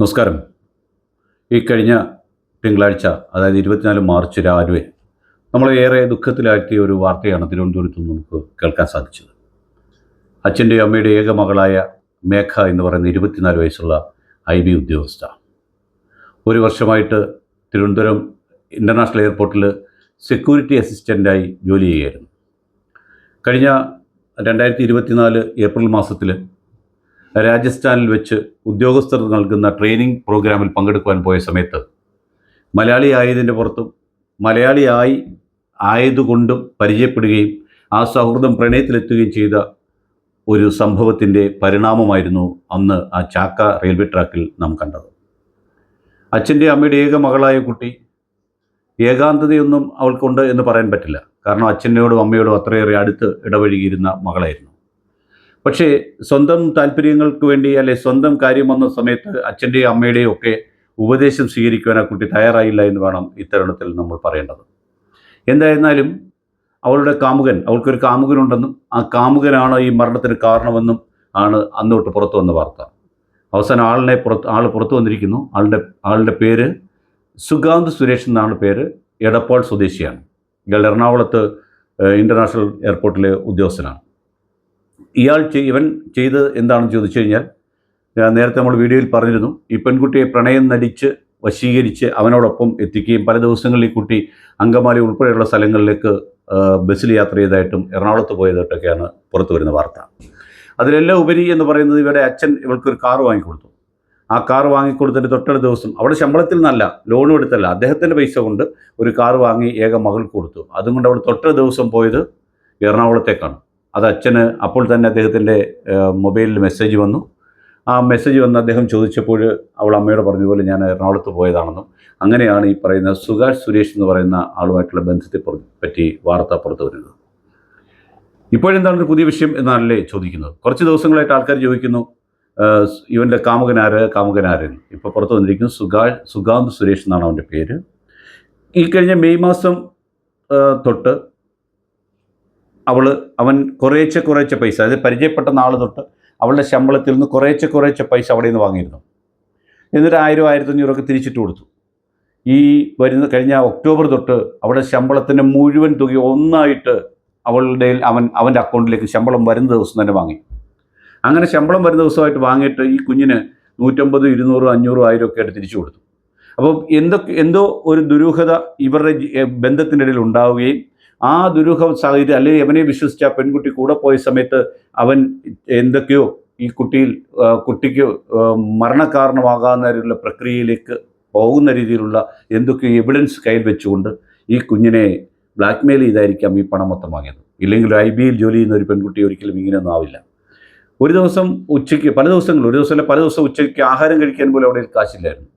നമസ്കാരം. ഈ കഴിഞ്ഞ തിങ്കളാഴ്ച അതായത് ഇരുപത്തിനാല് മാർച്ച് രാവിലെ നമ്മളെ ഏറെ ദുഃഖത്തിലാഴ്ത്തിയ ഒരു വാർത്തയാണ് തിരുവനന്തപുരത്ത് നിന്ന് നമുക്ക് കേൾക്കാൻ സാധിച്ചത്. അച്ഛന്റെയും അമ്മയുടെ ഏക മകളായ മേഘ എന്ന് പറയുന്ന ഇരുപത്തിനാല് വയസ്സുള്ള ഐ ബി ഉദ്യോഗസ്ഥ. ഒരു വർഷമായിട്ട് തിരുവനന്തപുരം ഇന്റർനാഷണൽ എയർപോർട്ടിൽ സെക്യൂരിറ്റി അസിസ്റ്റന്റായി ജോലി ചെയ്യുകയായിരുന്നു കഴിഞ്ഞ രണ്ടായിരത്തി ഇരുപത്തിനാല് ഏപ്രിൽ മാസത്തിൽ രാജസ്ഥാനിൽ വെച്ച് ഉദ്യോഗസ്ഥർ നൽകുന്ന ട്രെയിനിങ് പ്രോഗ്രാമിൽ പങ്കെടുക്കുവാൻ പോയ സമയത്ത് മലയാളി ആയതിന്റെ പുറത്തും മലയാളിയായി ആയതുകൊണ്ടും പരിചയപ്പെടുകയും ആ സൗഹൃദം പ്രണയത്തിലെത്തുകയും ചെയ്ത ഒരു സംഭവത്തിന്റെ പരിണാമമായിരുന്നു അന്ന് ആ ചാക്ക റെയിൽവേ ട്രാക്കിൽ നാം കണ്ടത്. അച്ഛന്റെ അമ്മയുടെ ഏക മകളായ കുട്ടി ഏകാന്തതയൊന്നും അവൾക്കുണ്ട് എന്ന് പറയാൻ പറ്റില്ല. കാരണം അച്ഛനോടും അമ്മയോടും അത്രയേറെ അടുത്ത് ഇടപഴകിയിരുന്ന മകളായിരുന്നു. പക്ഷേ സ്വന്തം താല്പര്യങ്ങൾക്ക് വേണ്ടി അല്ലെ സ്വന്തം കാര്യം വന്ന സമയത്ത് അച്ഛന്റെയും അമ്മയുടെയും ഒക്കെ ഉപദേശം സ്വീകരിക്കുവാൻ ആ കുട്ടി തയ്യാറായില്ല എന്ന് വേണം ഇത്തരുണത്തിൽ നമ്മൾ പറയേണ്ടത്. എന്തായിരുന്നാലും അവളുടെ കാമുകൻ അവൾക്കൊരു കാമുകനുണ്ടെന്നും ആ കാമുകനാണ് ഈ മരണത്തിന് കാരണമെന്നും ആണ് അന്നോട്ട് പുറത്തു വന്ന വാർത്ത. അവസാനം ആളിനെ പുറത്ത് ആൾ പുറത്തു വന്നിരിക്കുന്നു. ആളുടെ ആളുടെ പേര് സുഗാന്ത് സുരേഷ് എന്നാണ് പേര്. എടപ്പാൾ സ്വദേശിയാണ്. ഇയാൾ എറണാകുളത്ത് ഇന്റർനാഷണൽ എയർപോർട്ടിലെ ഉദ്യോഗസ്ഥനാണ്. ഇയാൾ ഇവൻ ചെയ്തത് എന്താണെന്ന് ചോദിച്ചു കഴിഞ്ഞാൽ നേരത്തെ നമ്മൾ വീഡിയോയിൽ പറഞ്ഞിരുന്നു ഈ പെൺകുട്ടിയെ പ്രണയം നടിച്ച് വശീകരിച്ച് അവനോടൊപ്പം എത്തിക്കുകയും പല ദിവസങ്ങളിൽ ഈ കുട്ടി അങ്കമാലി ഉൾപ്പെടെയുള്ള സ്ഥലങ്ങളിലേക്ക് ബസ്സിൽ യാത്ര ചെയ്തതായിട്ടും എറണാകുളത്ത് പോയതായിട്ടൊക്കെയാണ് പുറത്തു വരുന്ന വാർത്ത. അതിലെല്ലാം ഉപരി എന്ന് പറയുന്നത് ഇവരുടെ അച്ഛൻ ഇവൾക്കൊരു കാർ വാങ്ങിക്കൊടുത്തു. ആ കാർ വാങ്ങിക്കൊടുത്തിട്ട് തൊട്ടടുത്ത ദിവസം അവിടെ ശമ്പളത്തിൽ നിന്നല്ല ലോണും എടുത്തല്ല അദ്ദേഹത്തിന്റെ പൈസ കൊണ്ട് ഒരു കാർ വാങ്ങി ഏക മകൾക്ക് കൊടുത്തു. അതും കൊണ്ട് അവിടെ തൊട്ട ദിവസം പോയത് എറണാകുളത്തേക്കാണ്. അത് അച്ഛന് അപ്പോൾ തന്നെ അദ്ദേഹത്തിന്റെ മൊബൈലിൽ മെസ്സേജ് വന്നു. ആ മെസ്സേജ് വന്ന് അദ്ദേഹം ചോദിച്ചപ്പോൾ അവൾ അമ്മയോട് പറഞ്ഞതുപോലെ ഞാൻ എറണാകുളത്ത് പോയതാണെന്നും അങ്ങനെയാണ് ഈ പറയുന്ന സുഗാഷ് സുരേഷ് എന്ന് പറയുന്ന ആളുമായിട്ടുള്ള ബന്ധത്തെ പുറ- പറ്റി വാർത്ത പുറത്തു വരുന്നത്. ഇപ്പോഴെന്താണ് പുതിയ വിഷയം എന്നാണല്ലേ ചോദിക്കുന്നത്? കുറച്ച് ദിവസങ്ങളായിട്ട് ആൾക്കാർ ചോദിക്കുന്നു ഇവന്റെ കാമുകനാര് കാമുകനാരൻ ഇപ്പോൾ പുറത്തു വന്നിരിക്കുന്നു സുഗാ സുഗാന്ത് സുരേഷ് എന്നാണ് അവന്റെ പേര്. ഈ കഴിഞ്ഞ മെയ് മാസം തൊട്ട് അവൾ അവൻ കുറേച്ചെ കുറേച്ചെ പൈസ അതായത് പരിചയപ്പെട്ട നാൾ തൊട്ട് അവളുടെ ശമ്പളത്തിൽ നിന്ന് കുറേച്ചെ കുറേച്ചെ പൈസ അവിടെ നിന്ന് വാങ്ങിയിരുന്നു. എന്നിട്ട് ആയിരം ആയിരത്തി അഞ്ഞൂറൊക്കെ തിരിച്ചിട്ട് കൊടുത്തു. ഈ വരുന്ന കഴിഞ്ഞ ഒക്ടോബർ തൊട്ട് അവളുടെ ശമ്പളത്തിന്റെ മുഴുവൻ തുക ഒന്നായിട്ട് അവളുടെ അവൻ അവന്റെ അക്കൗണ്ടിലേക്ക് ശമ്പളം വരുന്ന ദിവസം തന്നെ വാങ്ങി. അങ്ങനെ ശമ്പളം വരുന്ന ദിവസമായിട്ട് വാങ്ങിയിട്ട് ഈ കുഞ്ഞിന് നൂറ്റമ്പത് ഇരുന്നൂറ് അഞ്ഞൂറ് ആയിരം ഒക്കെ ആയിട്ട് തിരിച്ചു കൊടുത്തു. അപ്പോൾ എന്തൊക്കെ എന്തോ ഒരു ദുരൂഹത ഇവരുടെ ബന്ധത്തിനിടയിൽ ഉണ്ടാവുകയും ആ ദുരൂഹ സാഹചര്യം അല്ലെങ്കിൽ അവനെ വിശ്വസിച്ച ആ പെൺകുട്ടി കൂടെ പോയ സമയത്ത് അവൻ എന്തൊക്കെയോ ഈ കുട്ടിയിൽ കുട്ടിക്ക് മരണകാരണമാകാവുന്ന പ്രക്രിയയിലേക്ക് പോകുന്ന രീതിയിലുള്ള എന്തൊക്കെയോ എവിഡൻസ് കയ്യിൽ വെച്ചുകൊണ്ട് ഈ കുഞ്ഞിനെ ബ്ലാക്ക്മെയിൽ ചെയ്തായിരിക്കാം ഈ പണം മൊത്തം വാങ്ങിയത്. ഇല്ലെങ്കിൽ ഐ ബിയിൽ ജോലി ചെയ്യുന്ന ഒരു പെൺകുട്ടി ഒരിക്കലും ഇങ്ങനെയൊന്നും ആവില്ല. ഒരു ദിവസം ഉച്ചയ്ക്ക് പല ദിവസങ്ങൾ ഒരു ദിവസം പല ദിവസം ഉച്ചയ്ക്ക് ആഹാരം കഴിക്കാൻ പോലും അവിടെ കാശില്ലായിരുന്നു.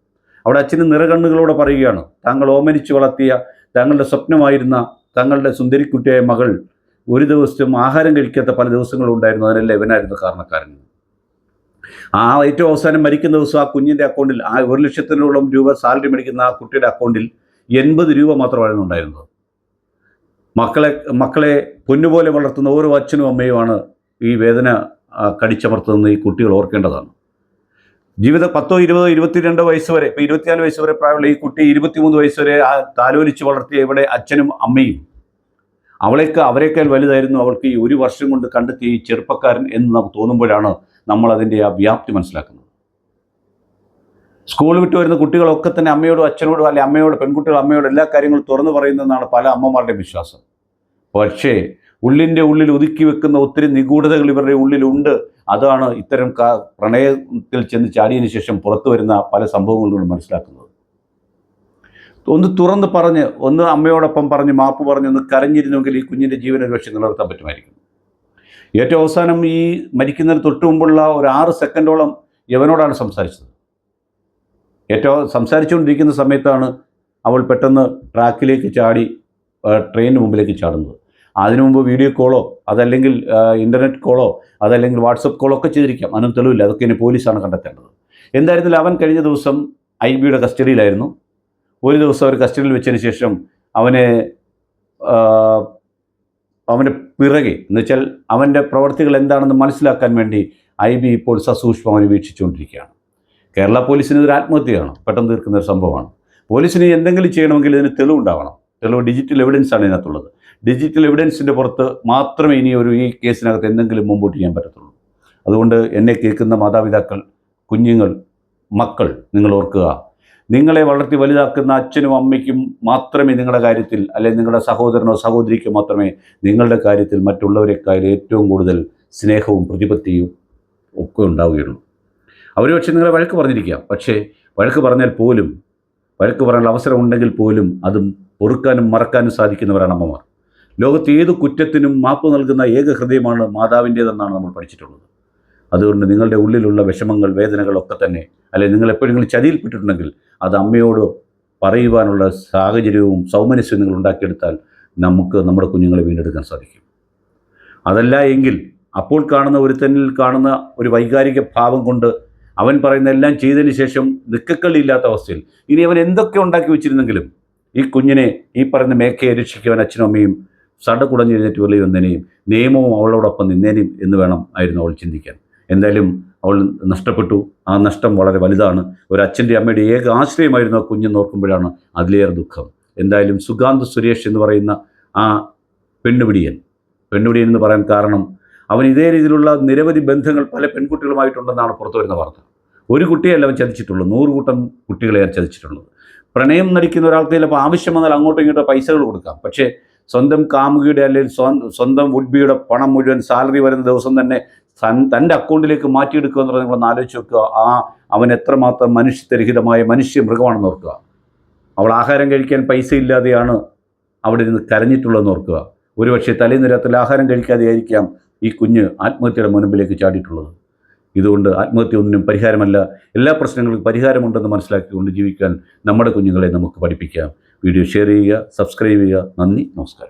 അവിടെ അച്ഛന് നിറകണ്ണുകളോടെ പറയുകയാണ് താങ്കൾ ഓമനിച്ച് വളർത്തിയ താങ്കളുടെ സ്വപ്നമായിരുന്ന തങ്ങളുടെ സുന്ദരിക്കുട്ടിയായ മകൾ ഒരു ദിവസവും ആഹാരം കഴിക്കാത്ത പല ദിവസങ്ങളും ഉണ്ടായിരുന്നു. അതിനെല്ലാം ഇവനായിരുന്നു കാരണക്കാരൻ. ആ ഏറ്റവും അവസാനം മരിക്കുന്ന ദിവസം ആ കുഞ്ഞിന്റെ അക്കൗണ്ടിൽ ആ ഒരു ലക്ഷത്തിനോളം രൂപ സാലറി മേടിക്കുന്ന ആ കുട്ടിയുടെ അക്കൗണ്ടിൽ എൺപത് രൂപ മാത്രമായിരുന്നു ഉണ്ടായിരുന്നത്. മക്കളെ മക്കളെ പൊന്നുപോലെ വളർത്തുന്ന ഓരോ അച്ഛനും അമ്മയുമാണ് ഈ വേദന കടിച്ചമർത്തുന്ന ഈ കുട്ടികൾ ഓർക്കേണ്ടതാണ്. ജീവിത പത്തോ ഇരുപതോ ഇരുപത്തിരണ്ടോ വയസ്സ് വരെ ഇപ്പൊ ഇരുപത്തിനാല് വയസ്സ് വരെ പ്രായമുള്ള ഈ കുട്ടി ഇരുപത്തിമൂന്ന് വയസ്സ് വരെ ആ താലോലിച്ച് വളർത്തിയ ഇവിടെ അച്ഛനും അമ്മയും. അവളേക്ക് അവരെക്കാൾ വലുതായിരുന്നു. അവൾക്ക് ഈ ഒരു വർഷം കൊണ്ട് കണ്ടെത്തിയ ഈ ചെറുപ്പക്കാരൻ എന്ന് നമുക്ക് തോന്നുമ്പോഴാണ് നമ്മൾ അതിന്റെ ആ വ്യാപ്തി മനസ്സിലാക്കുന്നത്. സ്കൂൾ വിട്ട് വരുന്ന കുട്ടികളൊക്കെ തന്നെ അമ്മയോടും അച്ഛനോടും അല്ലെ അമ്മയോട് പെൺകുട്ടികൾ അമ്മയോട് എല്ലാ കാര്യങ്ങളും തുറന്നു പറയുന്നതെന്നാണ് പല അമ്മമാരുടെയും വിശ്വാസം. പക്ഷേ ഉള്ളിന്റെ ഉള്ളിൽ ഒതുക്കി വെക്കുന്ന ഒത്തിരി നിഗൂഢതകൾ ഇവരുടെ ഉള്ളിലുണ്ട്. അതാണ് ഇത്തരം പ്രണയത്തിൽ ചെന്ന് ചാടിയതിനു ശേഷം പുറത്തു വരുന്ന പല സംഭവങ്ങളിലൂടെ മനസ്സിലാക്കുന്നത്. ഒന്ന് തുറന്ന് പറഞ്ഞ് ഒന്ന് അമ്മയോടൊപ്പം പറഞ്ഞ് മാപ്പ് പറഞ്ഞ് ഒന്ന് കരഞ്ഞിരുന്നെങ്കിൽ ഈ കുഞ്ഞിന്റെ ജീവൻ ഒരു പക്ഷേ നിലനിർത്താൻ പറ്റുമായിരിക്കും. ഏറ്റവും അവസാനം ഈ മരിക്കുന്നതിന് തൊട്ട് മുമ്പുള്ള ഒരു ആറ് സെക്കൻഡോളം യവനോടാണ് സംസാരിച്ചത്. ഏറ്റവും സംസാരിച്ചുകൊണ്ടിരിക്കുന്ന സമയത്താണ് അവൾ പെട്ടെന്ന് ട്രാക്കിലേക്ക് ചാടി ട്രെയിനിന് മുമ്പിലേക്ക് ചാടുന്നത്. അതിനു മുമ്പ് വീഡിയോ കോളോ അതല്ലെങ്കിൽ ഇന്റർനെറ്റ് കോളോ അതല്ലെങ്കിൽ വാട്സപ്പ് കോളോ ഒക്കെ ചെയ്തിരിക്കാം. അതിനും തെളിവില്ല. അതൊക്കെ ഇനി പോലീസാണ് കണ്ടെത്തേണ്ടത്. എന്തായിരുന്നാലും അവൻ കഴിഞ്ഞ ദിവസം ഐ ബിയുടെ കസ്റ്റഡിയിലായിരുന്നു. ഒരു ദിവസം അവർ കസ്റ്റഡിയിൽ വെച്ചതിന് ശേഷം അവനെ അവന്റെ പിറകെ എന്നുവെച്ചാൽ അവന്റെ പ്രവർത്തികൾ എന്താണെന്ന് മനസ്സിലാക്കാൻ വേണ്ടി ഐ ബി ഇപ്പോൾ സസൂക്ഷ്മം അവനെ വീക്ഷിച്ചുകൊണ്ടിരിക്കുകയാണ് കേരള പോലീസിന് ഇതൊരു ആത്മഹത്യയാണ്. പെട്ടെന്ന് തീർക്കുന്ന ഒരു സംഭവമാണ്. പോലീസിന് എന്തെങ്കിലും ചെയ്യണമെങ്കിൽ ഇതിന് തെളിവുണ്ടാവണം. തെളിവ് ഡിജിറ്റൽ എവിഡൻസ് ആണ് ഇതിനകത്തുള്ളത്. ഡിജിറ്റൽ എവിഡൻസിന്റെ പുറത്ത് മാത്രമേ ഇനി ഒരു ഈ കേസിനകത്ത് എന്തെങ്കിലും മുമ്പോട്ട് ചെയ്യാൻ പറ്റത്തുള്ളൂ. അതുകൊണ്ട് എന്നെ കേൾക്കുന്ന മാതാപിതാക്കൾ കുഞ്ഞുങ്ങൾ മക്കൾ നിങ്ങൾ ഓർക്കുക. നിങ്ങളെ വളർത്തി വലുതാക്കുന്ന അച്ഛനും അമ്മയ്ക്കും മാത്രമേ നിങ്ങളുടെ കാര്യത്തിൽ അല്ലെങ്കിൽ നിങ്ങളുടെ സഹോദരനോ സഹോദരിക്കോ മാത്രമേ നിങ്ങളുടെ കാര്യത്തിൽ മറ്റുള്ളവരെക്കാൾ ഏറ്റവും കൂടുതൽ സ്നേഹവും പ്രതിപത്തിയും ഒക്കെ ഉണ്ടാവുകയുള്ളൂ. അവർ പക്ഷേ നിങ്ങളെ വഴക്ക് പറഞ്ഞിരിക്കാം. പക്ഷേ വഴക്ക് പറഞ്ഞാൽ പോലും വഴക്ക് പറയാനുള്ള അവസരം ഉണ്ടെങ്കിൽ പോലും അതും പൊറുക്കാനും മറക്കാനും സാധിക്കുന്നവരാണ് അമ്മമാർ. ലോകത്ത് ഏത് കുറ്റത്തിനും മാപ്പ് നൽകുന്ന ഏക ഹൃദയമാണ് മാതാവിന്റേതെന്നാണ് നമ്മൾ പഠിച്ചിട്ടുള്ളത്. അതുകൊണ്ട് നിങ്ങളുടെ ഉള്ളിലുള്ള വിഷമങ്ങൾ വേദനകളൊക്കെ തന്നെ അല്ലെങ്കിൽ നിങ്ങൾ എപ്പോഴെങ്കിലും ചതിയിൽപ്പെട്ടിട്ടുണ്ടെങ്കിൽ അത് അമ്മയോട് പറയുവാനുള്ള സാഹചര്യവും സൗമനസ്യവും നിങ്ങൾ ഉണ്ടാക്കിയെടുത്താൽ നമുക്ക് നമ്മുടെ കുഞ്ഞുങ്ങളെ വീണ്ടെടുക്കാൻ സാധിക്കും. അതല്ല എങ്കിൽ അപ്പോൾ കാണുന്ന ഒരുത്തനിൽ കാണുന്ന ഒരു വൈകാരിക ഭാവം കൊണ്ട് അവൻ പറയുന്ന എല്ലാം ചെയ്തതിന് ശേഷം നിക്കക്കളിയില്ലാത്ത അവസ്ഥയിൽ ഇനി അവൻ എന്തൊക്കെ ഉണ്ടാക്കി വെച്ചിരുന്നെങ്കിലും ഈ കുഞ്ഞിനെ ഈ പറയുന്ന മേക്കയെ രക്ഷിക്കുവാൻ അച്ഛനും അമ്മയും സടകുടഞ്ഞെഴുന്നേറ്റ് വെളി വന്നതിനെയും നിയമവും അവളോടൊപ്പം നിന്നേനെയും എന്ന് വേണം ആയിരുന്നു അവൾ ചിന്തിക്കാൻ. എന്തായാലും അവൾ നഷ്ടപ്പെട്ടു. ആ നഷ്ടം വളരെ വലുതാണ്. ഒരു അച്ഛന്റെ അമ്മയുടെ ഏക ആശ്രയമായിരുന്നു ആ കുഞ്ഞെന്ന് ഓർക്കുമ്പോഴാണ് അതിലേറെ ദുഃഖം. എന്തായാലും സുഗാന്ത് സുരേഷ് എന്ന് പറയുന്ന ആ പെണ്ണുപിടിയൻ പെണ്ണുപിടിയൻ എന്ന് പറയാൻ കാരണം അവൻ ഇതേ രീതിയിലുള്ള നിരവധി ബന്ധങ്ങൾ പല പെൺകുട്ടികളുമായിട്ടുണ്ടെന്നാണ് പുറത്തു വരുന്ന വാർത്ത. ഒരു കുട്ടിയല്ല അവൻ ചതിച്ചിട്ടുള്ളൂ. നൂറ് കൂട്ടം കുട്ടികളെ ചതിച്ചിട്ടുള്ളത്. പ്രണയം നടിക്കുന്ന ഒരാൾക്ക് ചിലപ്പോൾ ആവശ്യം വന്നാൽ അങ്ങോട്ടും ഇങ്ങോട്ടോ പൈസകൾ കൊടുക്കാം. പക്ഷേ സ്വന്തം കാമുകിയുടെ അല്ലെങ്കിൽ സ്വന്തം വുഡ്ബിയുടെ പണം മുഴുവൻ സാലറി വരുന്ന ദിവസം തന്നെ തൻ- തന്റെ അക്കൗണ്ടിലേക്ക് മാറ്റിയെടുക്കുക എന്ന് പറഞ്ഞാൽ നിങ്ങൾ ആലോചിച്ച് നോക്കുക. ആ അവൻ എത്രമാത്രം മനുഷ്യരഹിതമായ മനുഷ്യ മൃഗമാണെന്ന് ഓർക്കുക. അവൾ ആഹാരം കഴിക്കാൻ പൈസ ഇല്ലാതെയാണ് അവിടെ നിന്ന് കരഞ്ഞിട്ടുള്ളതെന്ന് ഓർക്കുക. ഒരുപക്ഷെ തലേന്ന് ആഹാരം കഴിക്കാതെയായിരിക്കാം ഈ കുഞ്ഞ് ആത്മഹത്യയുടെ മുൻപിലേക്ക് ചാടിയിട്ടുള്ളത്. ഇതുകൊണ്ട് ആത്മഹത്യ ഒന്നിനും പരിഹാരമല്ല. എല്ലാ പ്രശ്നങ്ങൾക്കും പരിഹാരമുണ്ടെന്ന് മനസ്സിലാക്കിക്കൊണ്ട് ജീവിക്കാൻ നമ്മുടെ കുഞ്ഞുങ്ങളെ നമുക്ക് പഠിപ്പിക്കാം. വീഡിയോ ഷെയർ ചെയ്യുക സബ്സ്ക്രൈബ് ചെയ്യുക. നന്ദി നമസ്കാരം.